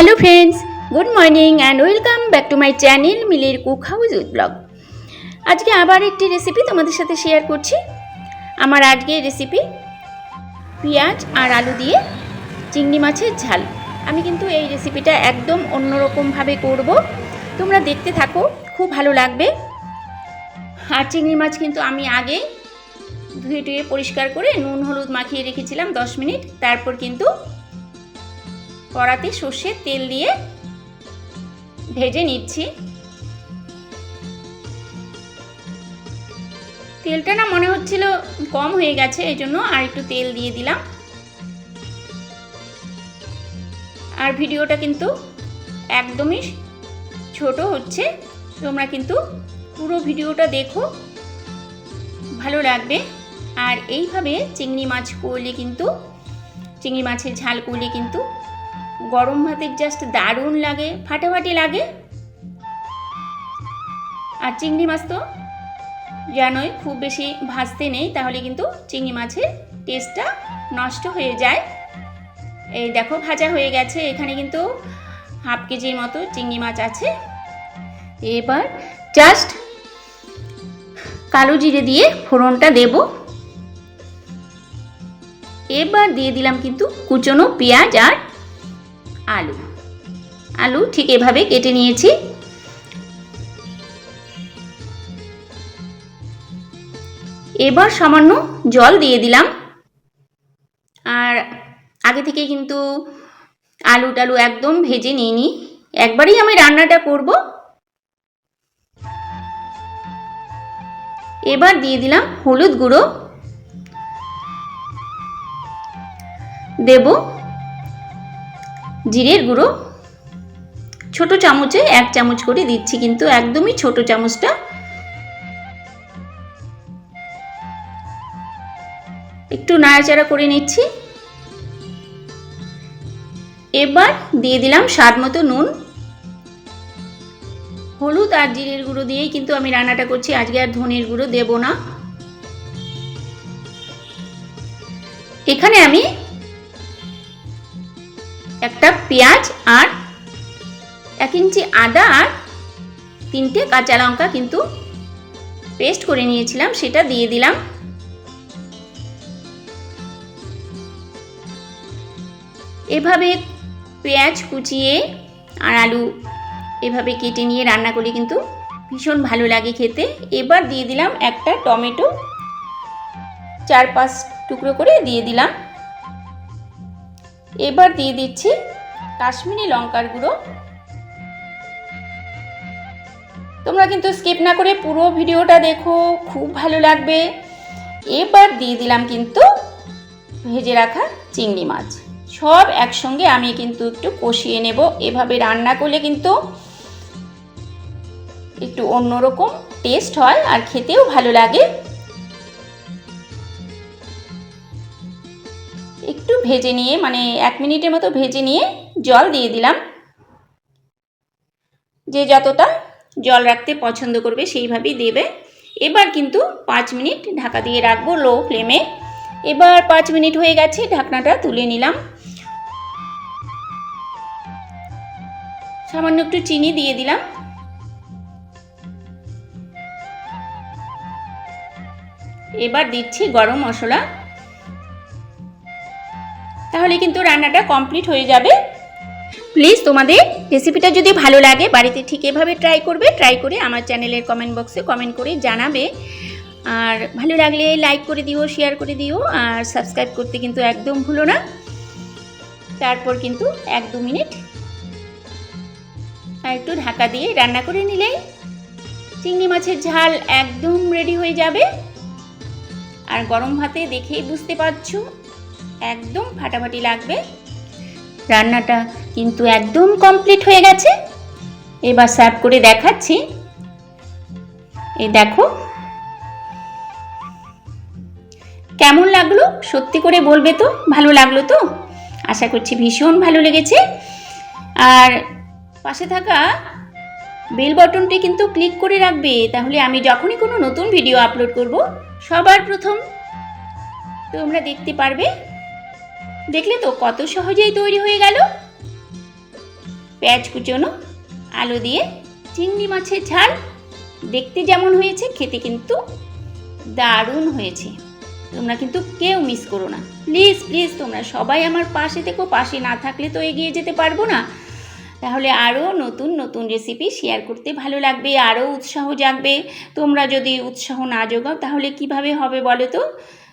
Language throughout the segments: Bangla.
Hello friends good morning and welcome back to my channel মিলের কুক হাউস উইথ ব্লগ আজকে আবার একটি রেসিপি তোমাদের সাথে শেয়ার করছি। আমার আজকের রেসিপি পেঁয়াজ আর আলু দিয়ে চিংড়ি মাছের ঝাল। আমি কিন্তু এই রেসিপিটা একদম অন্যরকমভাবে করব। তোমরা দেখতে থাকো, খুব ভালো লাগবে। আর চিংড়ি মাছ কিন্তু আমি আগে ধুয়ে টুয়ে পরিষ্কার করে নুন, হলুদ মাখিয়ে রেখেছিলাম দশ মিনিট। তারপর কিন্তু কড়াতে সর্ষের তেল দিয়ে ভেজে নিচ্ছি। তেলটা না মনে হচ্ছিল কম হয়ে গেছে, এই জন্য আর একটু তেল দিয়ে দিলাম। আর ভিডিওটা কিন্তু একদমই ছোট হচ্ছে, তোমরা কিন্তু পুরো ভিডিওটা দেখো, ভালো লাগবে। আর এইভাবে চিংড়ি মাছ করলে কিন্তু, চিংড়ি মাছের ঝাল করলে কিন্তু গরম ভাতের জাস্ট দারুণ লাগে, ফাটাফাটি লাগে। আর চিংড়ি মাছ তো জানোই, খুব বেশি ভাজতে নেই, তাহলে কিন্তু চিংড়ি মাছের টেস্টটা নষ্ট হয়ে যায়। এই দেখো, ভাজা হয়ে গেছে, এখানে কিন্তু হাফ কেজির মতো চিংড়ি মাছ আছে। এবার জাস্ট কালো জিরে দিয়ে ফোড়নটা দেব। এবার দিয়ে দিলাম কিন্তু কুচনো পেঁয়াজ আর আলু। আলু ঠিক এভাবে কেটে নিয়েছি। এবার সামান্য জল দিয়ে দিলাম। আর আগে থেকে কিন্তু আলু টালু একদম ভেজে নিইনি। একবারই আমি রান্নাটা করব। এবার দিয়ে দিলাম হলুদ গুঁড়ো। দেব জিরের গুঁড়ো। ছোট চামচে এক চামচ করে দিচ্ছি, কিন্তু একদমই ছোট চামচটা। একটু নাড়াচাড়া করে নিচ্ছি। এবার দিয়ে দিলাম স্বাদ মতো নুন। হলুদ আর জিরের গুঁড়ো দিয়েই কিন্তু আমি রান্নাটা করছি। আজকে আর ধনের গুঁড়ো দেব না। এখানে আমি একটা পেঁয়াজ আর এক ইঞ্চি আদা আর তিনটে কাঁচা লঙ্কা কিন্তু পেস্ট করে নিয়েছিলাম, সেটা দিয়ে দিলাম। এভাবে পেঁয়াজ কুচিয়ে আর আলু এভাবে কেটে নিয়ে রান্না করি কিন্তু ভীষণ ভালো লাগে খেতে। এবার দিয়ে দিলাম একটা টমেটো, চার পাঁচ টুকরো করে দিয়ে দিলাম। এবার দিয়ে দিচ্ছি কাশ্মীরি লঙ্কার গুঁড়ো। তোমরা কিন্তু স্কিপ না করে পুরো ভিডিওটা দেখো, খুব ভালো লাগবে। এবার দিয়ে দিলাম কিন্তু ভেজে রাখা চিংড়ি মাছ। সব একসঙ্গে আমি কিন্তু একটু কষিয়ে নেব। এভাবে রান্না করলে কিন্তু একটু অন্যরকম টেস্ট হয় আর খেতেও ভালো লাগে। একটু ভেজে নিয়ে মানে এক মিনিটের মতো ভেজে নিয়ে জল দিয়ে দিলাম। যে যতটা জল রাখতে পছন্দ করবে সেইভাবেই দেবে। এবার কিন্তু পাঁচ মিনিট ঢাকা দিয়ে রাখব লো ফ্লেমে। এবার পাঁচ মিনিট হয়ে গেছে, ঢাকনাটা তুলে নিলাম। সামান্য একটু চিনি দিয়ে দিলাম। এবার দিচ্ছি গরম মশলা। তাহলে কিন্তু রান্নাটা কমপ্লিট হয়ে যাবে। প্লিজ তোমাদের রেসিপিটা যদি ভালো লাগে, বাড়িতে ঠিক এভাবে ট্রাই করবে ট্রাই করে আমার চ্যানেলের কমেন্ট বক্সে কমেন্ট করে জানাবে। আর ভালো লাগলে লাইক করে দিও শেয়ার করে দিও, আর সাবস্ক্রাইব করতে কিন্তু একদম ভুলো না। তারপর কিন্তু এক দু মিনিট আর একটু ঢাকা দিয়ে রান্না করে নিলেই চিংড়ি মাছের ঝাল একদম রেডি হয়ে যাবে। আর গরম ভাতে দেখেই বুঝতে পারছ একদম ফাটাফাটি লাগবে। রান্নাটা কিন্তু একদম কমপ্লিট হয়ে গেছে। এবার সার্ভ করে দেখাচ্ছি। এই দেখো। কেমন লাগল? সত্যি করে বলবে তো? ভালো লাগল তো? আশা করছি ভীষণ ভালো লেগেছে। আর পাশে থাকা বেল বটনটি কিন্তু ক্লিক করে রাখবে। তাহলে আমি যখনই কোনো নতুন ভিডিও আপলোড করব, সবার প্রথম তোমরা দেখতে পারবে। দেখলে তো কত সহজেই তৈরি হয়ে গেল। পেঁয়াজ কুচোনো, আলু দিয়ে চিংড়ি মাছের ঝাল, দেখতে যেমন হয়েছে, খেতে কিন্তু দারুণ হয়েছে। তোমরা কিন্তু কেউ মিস করো না। প্লিজ প্লিজ, তোমরা সবাই আমার পাশে থেকো, পাশে না থাকলে তো এগিয়ে যেতে পারব না। তাহলে আরও নতুন নতুন রেসিপি শেয়ার করতে ভালো লাগবে, আরও উৎসাহ জাগবে। তোমরা যদি উৎসাহ না যোগাও তাহলে কীভাবে হবে বলো তো?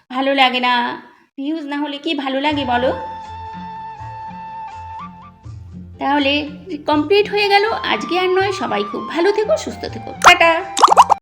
ভালো লাগে না। ভিউজ না হলে কি ভালো লাগে বলো? তাহলে কমপ্লিট হয়ে গেল। আজকে আর নয়, সবাই খুব ভালো থেকো, সুস্থ থেকো। টাটা!